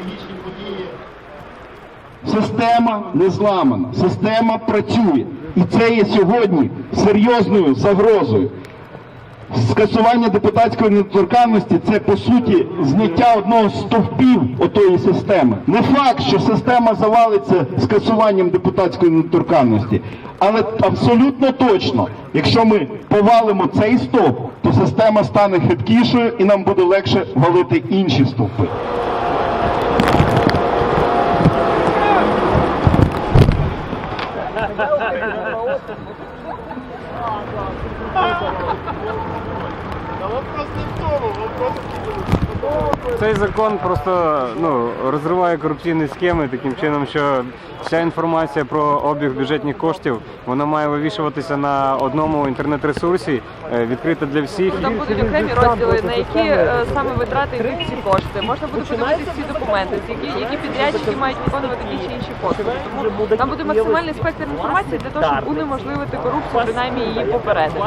трагічні події. Система не зламана, система працює. І це є сьогодні серйозною загрозою. Скасування депутатської недоторканності це по суті зняття одного з стовпів отої системи. Не факт, що система завалиться скасуванням депутатської недоторканності, але абсолютно точно, якщо ми повалимо цей стовп, то система стане хиткішою і нам буде легше валити інші стовпи. Да вопрос не в том, вопрос в том. Цей закон просто ну, розриває корупційні схеми таким чином, що вся інформація про обіг бюджетних коштів вона має вивішуватися на одному інтернет-ресурсі, е, відкрито для всіх. Там будуть окремі розділи, на які е, саме витрати йдуть ці кошти. Можна буде подивитися ці документи, які, які підрядчики мають виконувати ті чи інші послуги. Тому там буде максимальний спектр інформації для того, щоб унеможливити корупцію, принаймні її попередити.